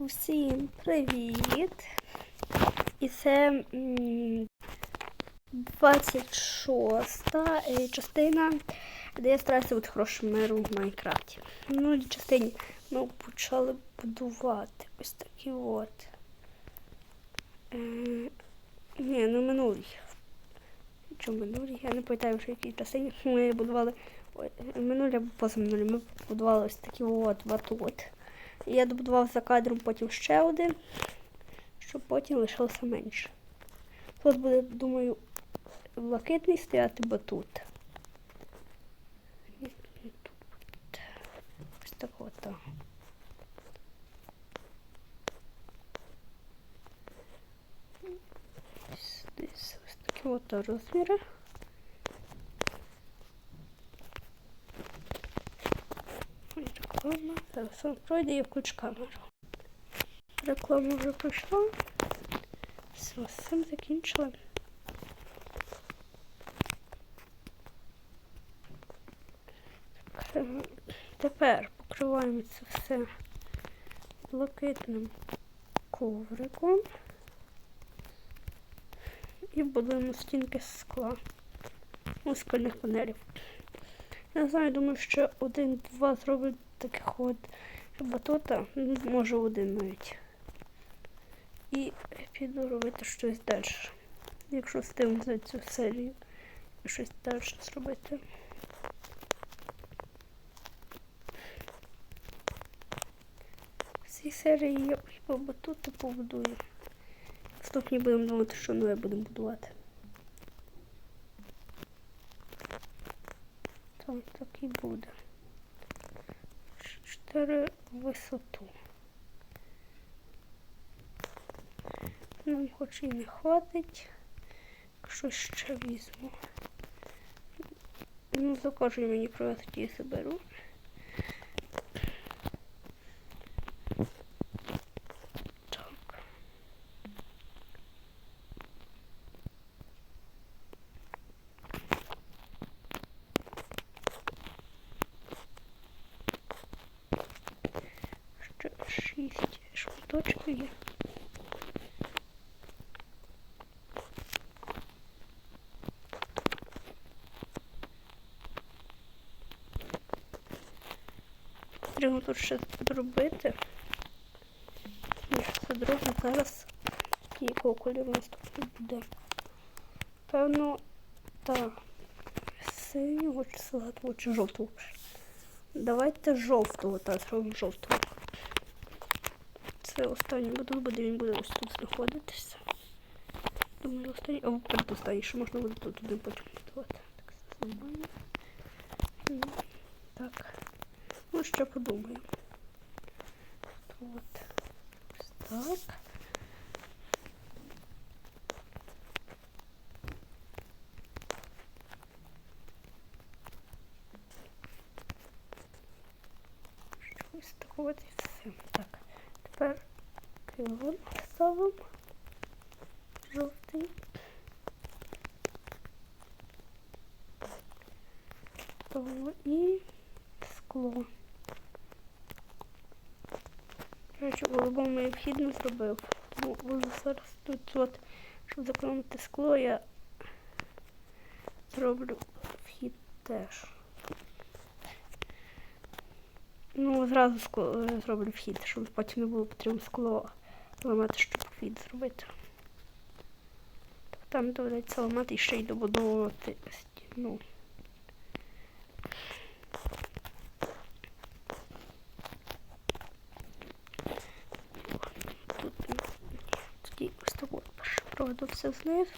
Усім привіт! І це 26 е, частина, де я стараюся бути хорошим мером в Майнкрафті. Минулій частині ми почали будувати ось такі от. Е, ні, не минулій. Чому минулій? Я не пам'ятаю, в якій частині ми будували. Минулі або позаминулі ми будували ось такі от Я добудував за кадром потім ще один, щоб потім лишилося менше. Тут буде, думаю, блакитний стояти. І тут Ось так от. Ось такі от розміри. Ой, Реклама. Зараз пройде і включу камеру. Реклама вже пройшла. Все, з цим закінчили. Е, Тепер покриваємо це все блакитним ковриком і будуємо стінки з скла. Ну, скляних панелів. Я знаю, думаю, що один-два зроблять таких от батута, ну, може один навіть. І піду робити щось далі. Якщо встигну за цю серію і щось далі зробити. В цій серії я по батуту побудую. Наступні будемо думати, що нове будемо будувати. Так, так і буде. Чотири в висоту. Нам хоч і не хватить. Щось ще візьму. Ну, кожен мені привезти, я заберу. Так. Ще шість шматочків є. Треба тут ще зробити. І це друге зараз якого кольору у нас тут буде. Певно, та синього чи салатового чи жовтого. Давайте жовтого, так, зробимо жовтого. Це останній будинок, буде, він буде ось тут знаходитися. Думаю, останній, або передостанній, що можна буде тут один потім будувати. Так, все нормально. Ну, Так. Ну, ще подумаю. От. Ось так. Ось так от і все. Так. Килим ставимо. Жовтий. І скло. Речі, голубому я вхід не зробив. Бо зараз тут, от, щоб заклонити скло, я зроблю вхід теж. Ну, зразу скло, е, зроблю вхід, щоб потім не було потрібно скло ламати, щоб вхід зробити. Там доведеться ламати і ще й добудовувати стіну. Тут ось так от перше все знизу.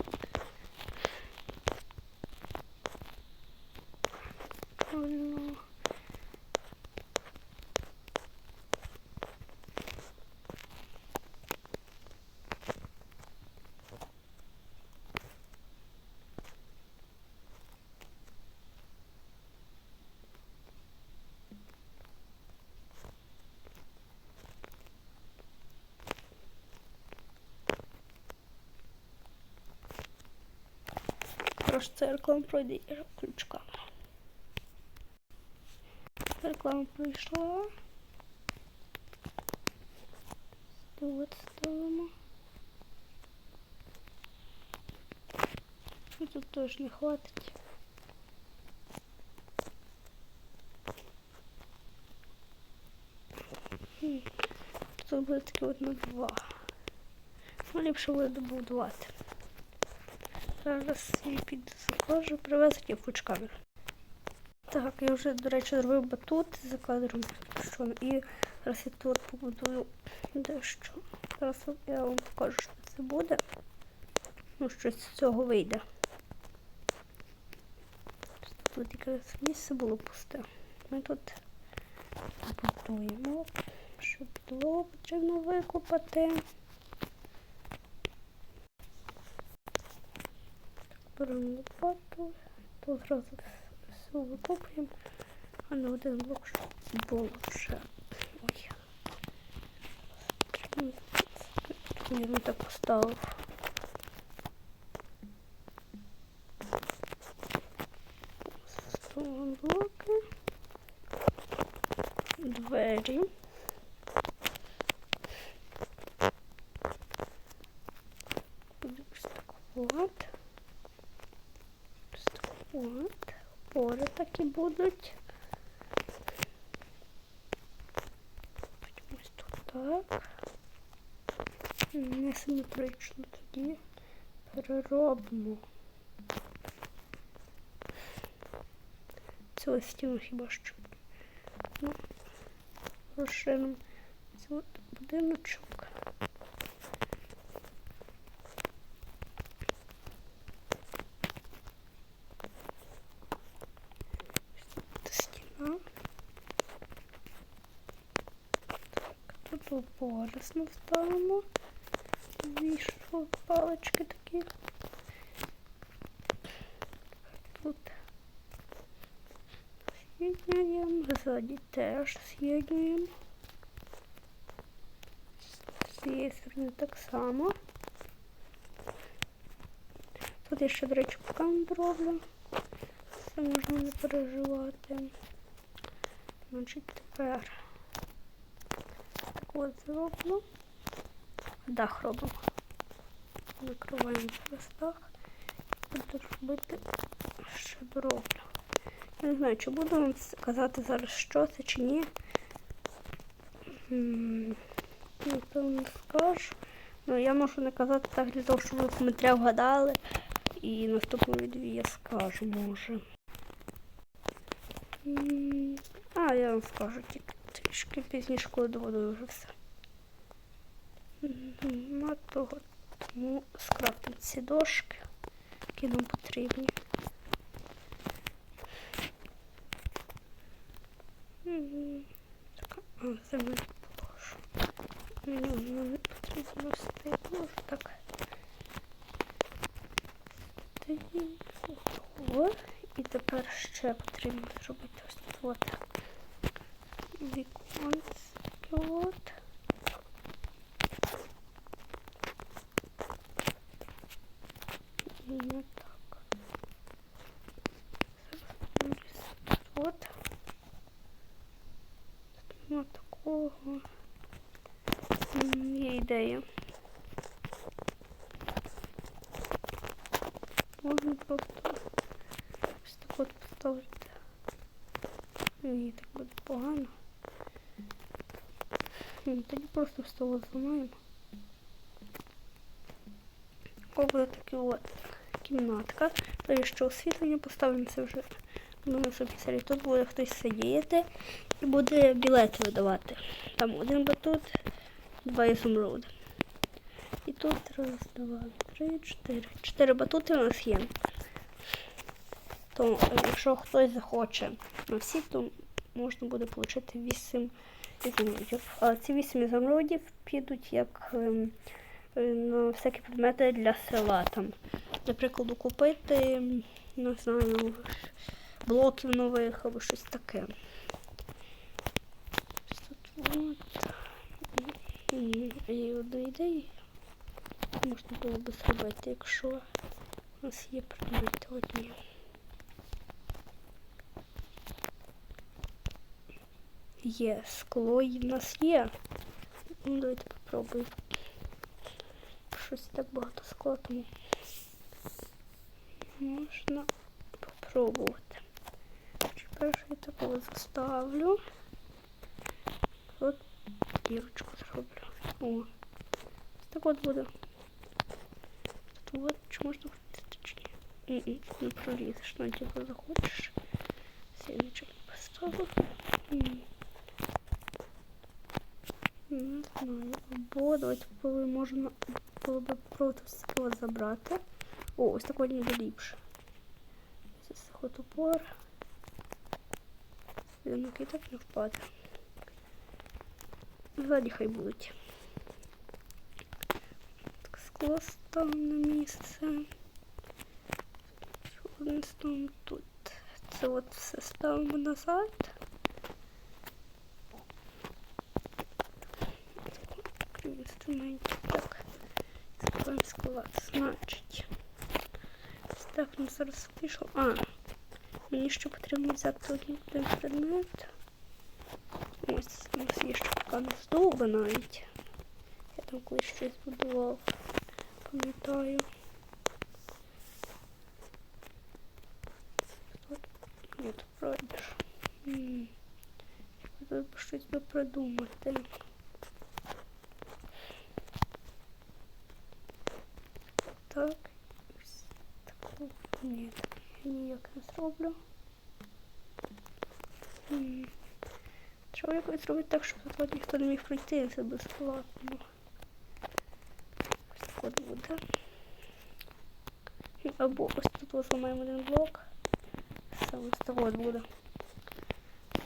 Просто це реклама пройде і. Реклама пройшла. от ставимо. Ну, тут теж не хватить. Тут буде таке от два. Ну, ліпше буде добудувати. Зараз я піду закажу, привезуть я фучкамер. Так, я вже, до речі, зробив батут за кадром. Що, і зараз я тут побудую дещо. Зараз я вам покажу, що це буде. Ну, щось з цього вийде. Тут якраз місце було пусте. Ми тут будуємо, щоб підлогу потрібно викопати. Беремо лопату, то зразу все викопуємо, а на один блок було вже. Ой. Я не так. Ставимо блоки. Двері. Буде ось так от. Ось так от. Опори такі будуть. Ось тут так. Несиметрично тоді переробимо. Цю стіну хіба що. Ну, розширимо цей будиночок. Ось стіна. Так, тут ми ставимо. Вішов палички такі. Тут з'єднуємо, ззаді теж з'єднуємо. З цієї сторони так само. Тут я ще, до речі, пукан зроблю. Це можна не переживати. Значить, тепер от зроблю. Дах робимо. Накриваємо зараз дах. Буду робити ще дороблю. Я не знаю, чи буду вам казати зараз, що це чи ні. Напевно, скажу. Ну, я можу не казати так для того, щоб ви в вгадали. І наступному відео я скажу, може. А, я вам скажу тільки трішки пізніше, коли доведу вже все. Ну, того, тому скрафтимо ці дошки, які нам потрібні. Так, а, це ми положу. Воно не потрібно стоїть. Можу так. І тепер ще потрібно зробити ось тут от віконце таке от. І не так. Зараз от. Ну, такого. М, Є ідея. Можна просто ось так от поставити. Ні, так буде погано. М, Тоді просто столу зламаємо. О, буде такі от кімнатка. Тоді що освітлення поставимо це вже на наступній серії. Тут буде хтось сидіти і буде білети видавати. Там один батут, два ізумруди. І тут раз, два, три, чотири. Чотири батути у нас є. То е, якщо хтось захоче на всі, то можна буде отримати 8 ізумрудів. Ці 8 ізумрудів підуть як ем, е, на всякі предмети для села. Там, наприклад, купити, не знаю, блоків нових або щось таке. І одну ідею можна було би зробити, якщо у нас є предмети одні. Є скло і в нас є. Ну, давайте попробуємо. Щось так багато скла, тому можна попробувати. Перше я такого заставлю. От дірочку зроблю. О. Так от буде. Тут от, чи можна крутити, чи ні? Ні-ні, Не пролізеш, навіть якщо захочеш. Сіничок поставив. Не знаю. Або давайте попробуємо, можна було б просто цього забрати. О, ось такого ніби ліпше. Ось цього топор. І так не впаде. Ззаді хай будуть. Так, скло ставимо на місце. Одне ставимо тут. Це от все ставимо назад. Інструментів. Так. Складаємо склад. Значить. Так, ну зараз пішов. А, мені ще потрібно взяти один предмет. Ось у нас є ще така навіть. Я там колись щось будував. Пам'ятаю. Тут Ні, тут пройдеш. Б щось би. Так. ось. Ні, так я ніяк не зроблю. Треба якось зробити так, щоб тут ніхто не міг пройти, це безплатно. Ось так от буде. Або ось тут ось зламаємо один блок. Саме ось так от буде.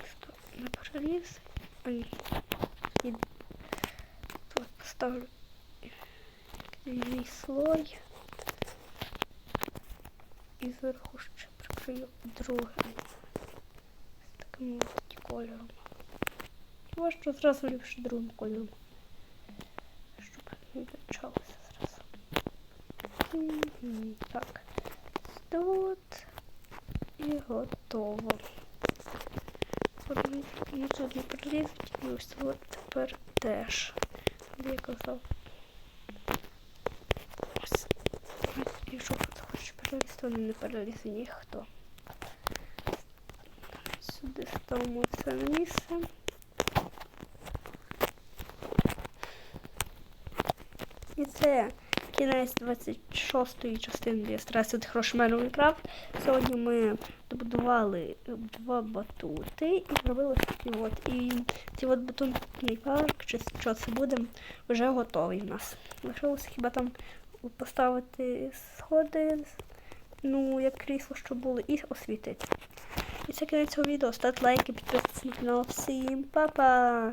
Що не проліз. А ні. Тут поставлю мій слой. І зверху ще прикрию другий. З таким кольором. Хіба що зразу ліпше другим кольором. Щоб не вивчалося зразу. Так. Тут і готово. Тут не пролізуть і ось от тепер теж. Я казав. Ось. Хтось то не перелізе ніхто. Сюди ставимо це місце. І це кінець 26-ї частини Я стараюся від Сьогодні ми добудували два батути і зробили такі от. І ці от батутний парк, чи що це буде, вже готовий в нас. Лишилося хіба там поставити сходи, ну, як крісло, що було, і освітити. І це кінець цього відео. Ставте лайки, підписуйтесь на канал. Всім па-па!